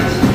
ไห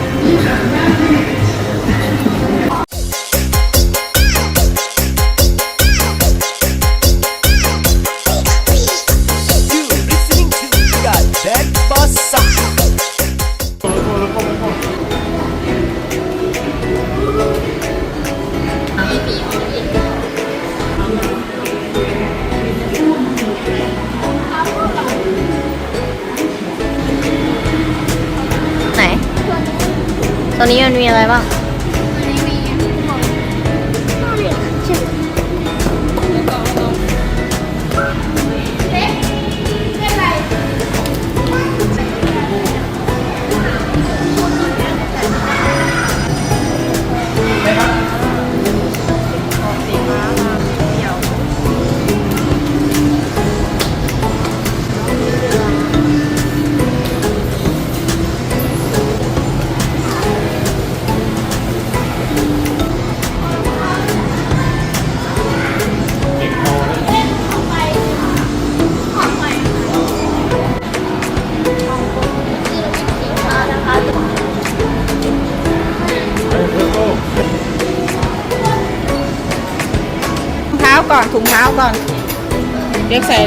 ก่อนถุงเท้าก่อน เรียกใส่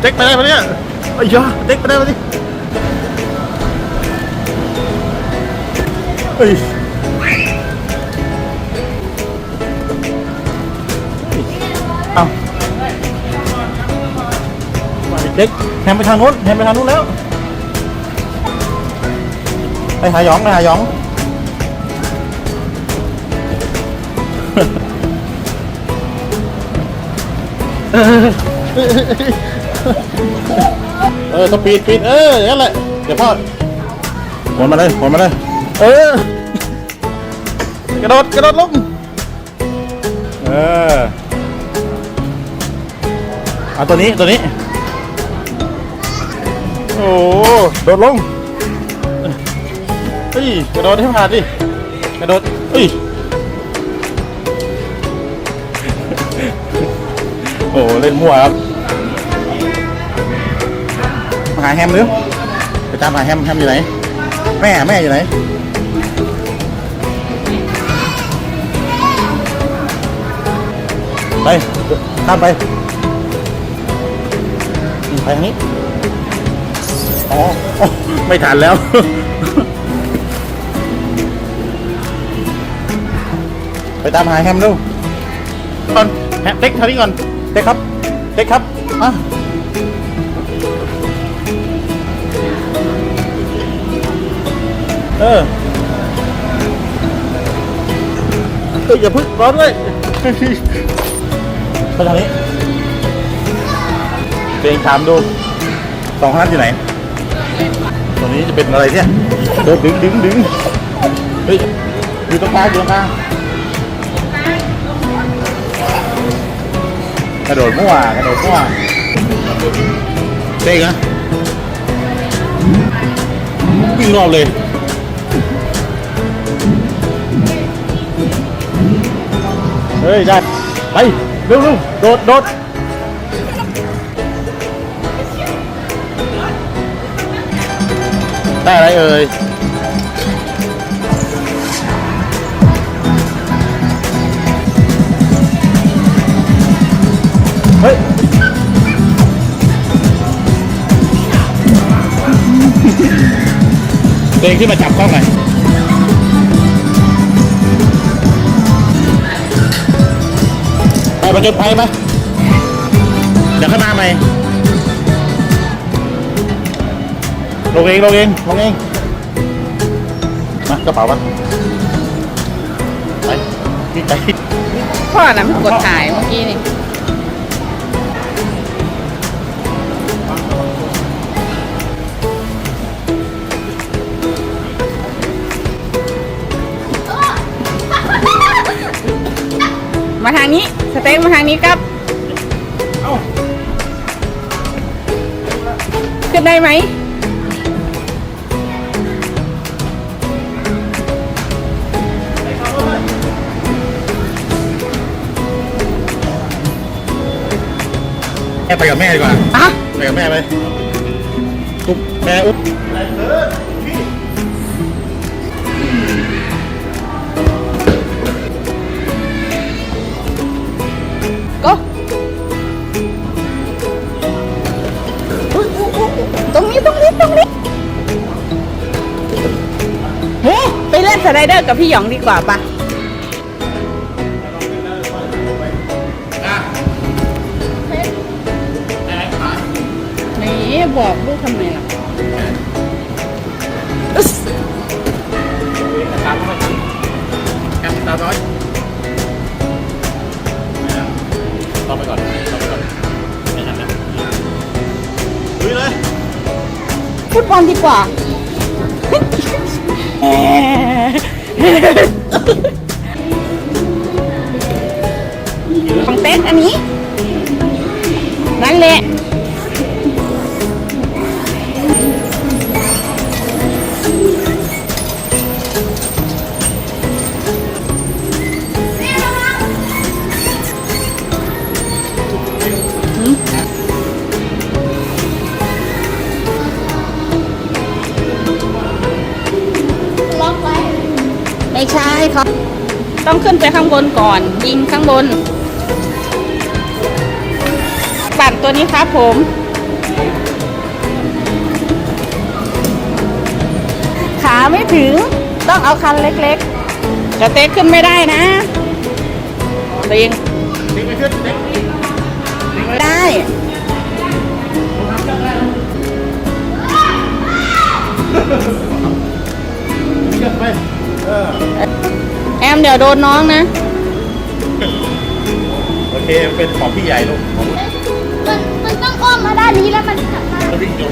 เจ๊กไปได้ปะเนี่ยไอ้ยาเจ๊กไปได้ปะเนี่ยเฮ้ยเอาเด็กแฮมไปทางนู้นแฮมไปทางนู้นแล้ว ไปหาหยองไปหาหยองเออ สปีดปีดเอออย่างนั้นแหละเดี๋ยวพ่อหมุนมาเลยหมุนมาเลย เออกระโดดกระโดดลงเออเอาตัวนี้ตัวนี้ โอ้โหโดดลงเฮ้ยกระโดดให้ผ่านดิกระโดดเฮ้ยโอ้โหเล่นมั่วครับ หาแฮมหรือไปตามหาแฮมแฮมอยู่ไหน แม่แม่อยู่ไหนไปข้ามไปไปทางนี้อ๋ออ๋อไม่ทันแล้วไปตามหาแฮมดูก่อนแฮมเต็กเท่านี้ก่อนเต็กครับเต็กครับมา เออเอ้ยอย่าพึ่งร้อนเลยไปทางนี้เองถามดูสองคนนั้นอยู่ไหนตัวนี้จะเป็นอะไรเนี่ยเดินดึงดึงดึงเฮ้ยอยู่ตรงกลางอยู่ตรงกลางกระโดดมั่วกระโดดมั่วเด้งนะวิ่งรอบเลย เฮ้ย ได้ ไปเร็วเร็วโดดโดดได้อะไรเอ่ยเฮ้ยเองขึ้นมาจับกล้องหน่อย ไปจนภัยไหมเดี๋ยวข้างหน้าไหมลงเองลงเองลงเองมากระเป๋าปะไปนี่ไปพ่อนะมันกดถ่ายเมื่อกี้นี่ นี้ สเต็กมาทางนี้ครับเอ้าขึ้นได้ไหม แม่ไปกับแม่ดีกว่า อะ ไปกับแม่ไปอุ๊บแม่อุ๊บ สไลเดอร์กับพี่หยองดีกว่าปะนี่บอกลูกทำไมล่ะอึ๊สตามมาแอมตามน้อยต้องไปก่อนต้องไปก่อนไม่ทันนะลุยเลย ฟุตบอลดีกว่า ของเต้นอันนี้ นั่นแหละ บนก่อน ยิงข้างบน ปั่นตัวนี้ครับผม ขาไม่ถึงต้องเอาคันเล็กๆจะเต๊กขึ้นไม่ได้นะตัวเองดึงไปขึ้นเด็กไม่ได้เชือกไปเออ แอมเดี๋ยวโดนน้องนะ โอเคเป็นของพี่ใหญ่ลูกของมันมันต้องอ้อมมาด้านนี้แล้วมันกลับมาจะวิ่งยกนะฮะน้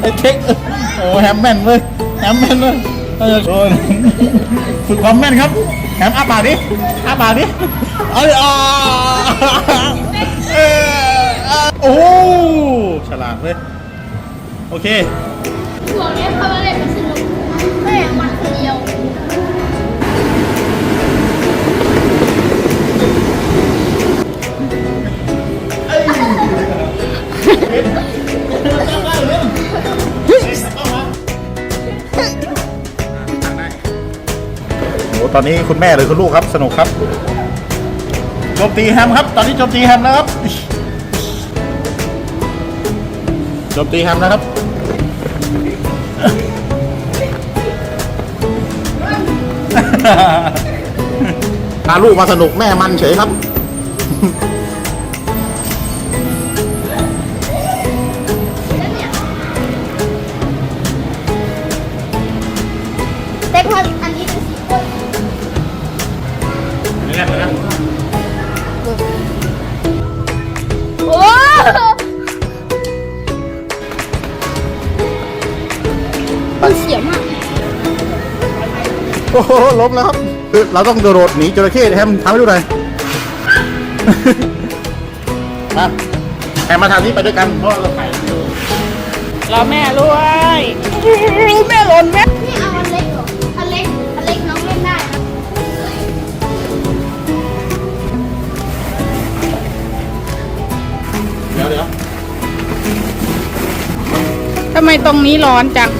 ไอ้เทคโอ้แฮมแมนเว้ยแฮมแมนเลยเออโอ้ฝึกความแม่นครับแฮมอ้าปากดิอ้าปากดิเอาดิอ่าเออโอ้ฉลาดเว้ยโอเคช่วงนี้เขาเล่นมันสนุกแม่มันคนเดียวโอ้ ตอนนี้คุณแม่หรือคุณลูกครับ สนุกครับโจมตีแฮมครับ ตอนนี้โจมตีแฮมนะครับโจมตีแฮมนะครับพาลูกมาสนุกแม่มันเฉยครับ อ้โหล้มแล้วครับคือเราต้องโดดหนีจระเข้แฮมทำให้ดูหน่อยมาแฮมมาทางนี้ไปด้วยกันเพราะเราถ่ายวิดีโอรอแม่ด้วยแม่หล่นแม่นี่เอาอันเล็กเหรออันเล็กอันเล็กน้องเล่นได้นะเดี๋ยวเดี๋ยวทำไมตรงนี้ร้อนจัง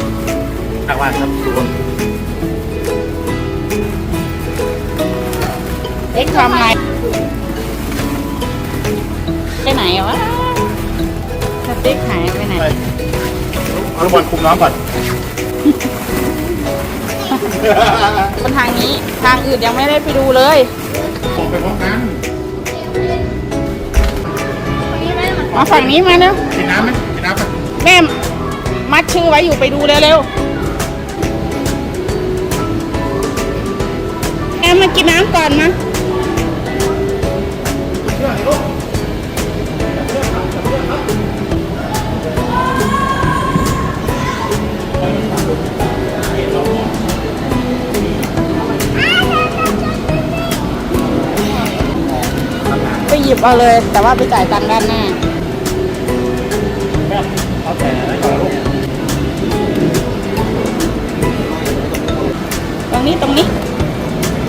ทางบ้านครับ เอ็กทำไงไปไหนวะสติ๊กหายไปไหนไปเอาลูกบอลคุมน้ำก่อนบนทางนี้ทางอื่นยังไม่ได้ไปดูเลยส่งไปพร้อมกันวันนี้ไม่ได้มันมาฝั่งนี้มาเร็วกินน้ำไหมกินน้ำไหมแม่มัดชื่อไว้อยู่ไปดูเร็วๆแอมมากินน้ำก่อนมา ยิบเอาเลย แต่ว่าไปจ่ายตังค์ด้านหน้าเอาแต่ไหนก่อนลูกตรงนี้ตรงนี้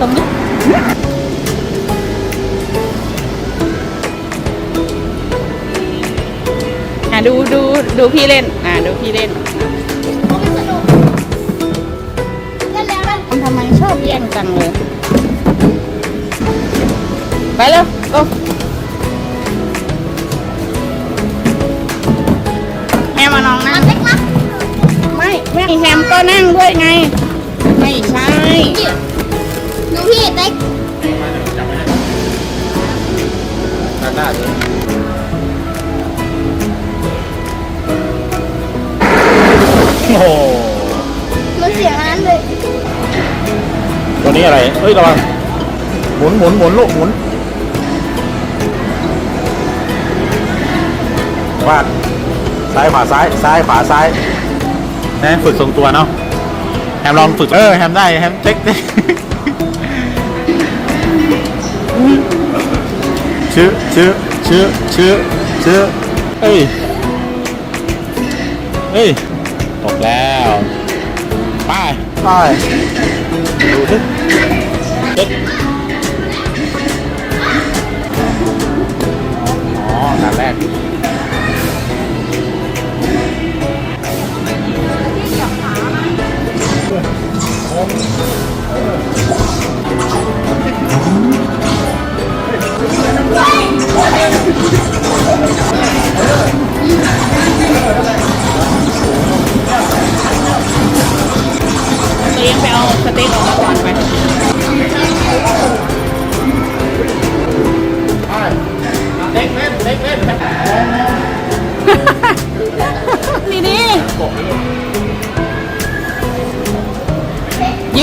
ตรงนี้อะดูดูดูพี่เล่น อะดูพี่เล่นเพราะมันสนุกเล่นแล้วมันทำไมชอบแย่งจังเลย ไปเร็วโแม่แฮมก็นั่งด้วยไง ไม่ใช่พี่หนูพี่เล็กมาเดี๋ยวจับไว้ให้ด้านหน้าเลยโอ้โหมันเสียงอันนั้นเลยตัวนี้อะไร เอ้ยระวังหมุนหมุนหมุนลูกหมุนวาดซ้ายขวาซ้าย ซ้ายขวาซ้าย นะฝึกทรงตัวเนาะแฮมลองฝึกเออแฮมได้แฮมเจ๊กเจ๊กชื่อชื่อชื่อชื่อชื่อเอ้ยเฮ้ยตกแล้วไปไปดูสิเจ๊กอ๋อด่านแรก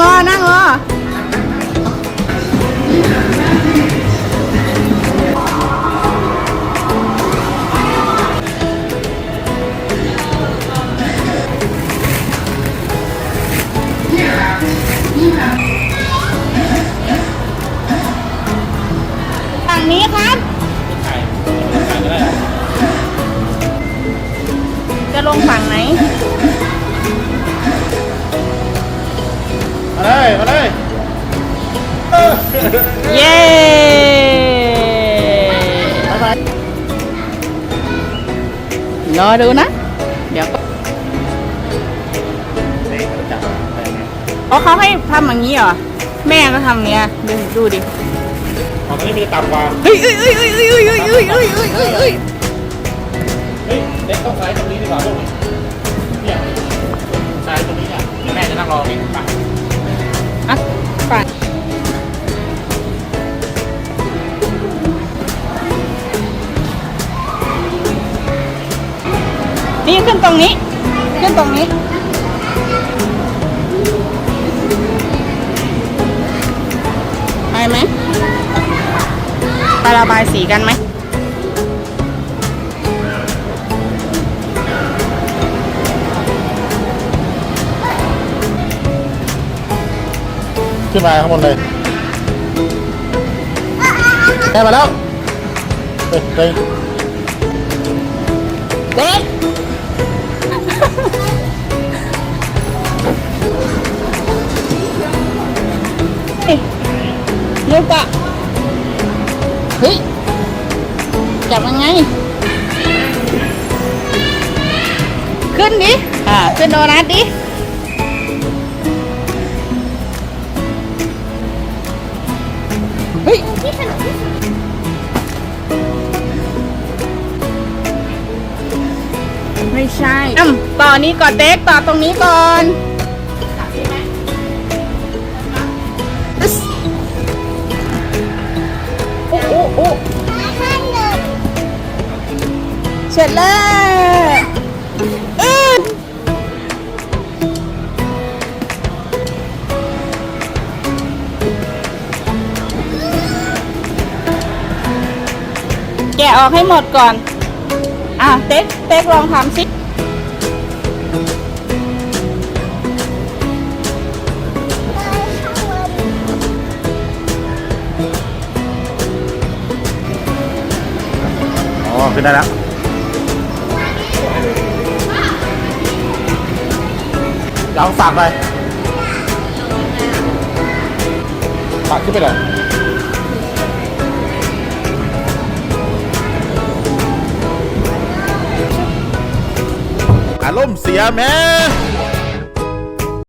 Johanna. เออเย้บ๊ายบายรอดูนะ เดี๋ยวก็นี่จับไปอย่างเงี้ยอ๋อเขาให้ทำอย่างนี้เหรอ แม่ก็ทำอย่างเงี้ยดูดูดิของนี้มีต่ำกว่าเฮ้ยเฮ้ยเฮ้ยเฮ้ยเฮ้ยเฮ้ยเฮ้ยเฮ้ยเฮ้ยเฮ้ยเฮ้ยเฮ้ยเด็กต้องซ้ายตรงนี้ดีกว่าลูกเนี่ยซ้ายตรงนี้เนี่ยเดี๋ยวแม่จะนั่งรอเองไปอะ นี่ขึ้นตรงนี้ ขึ้นตรงนี้ ไปไหม ไประบายสีกันไหม ขึ้นมาข้างบนเลยแม่มาแล้วเฮ้ยเฮ้ย เด็ก ลูกอะเฮ้ยจับยังไงขึ้นดิ อ่า ขึ้นโดนัทดิ เฮ้ย ไม่ใช่อืมต่อนี้ก่อนเด็กต่อตรงนี้ก่อนอึ๊สโอ้โอ้โอ้ให้เลยเสร็จแล้วอืดแกะออกให้หมดก่อน อะเต๊กเต๊กลองทำสิอ๋อขึ้นได้แล้วเอาฝากไปฝากขึ้นไปเลย ล่มเสียแม่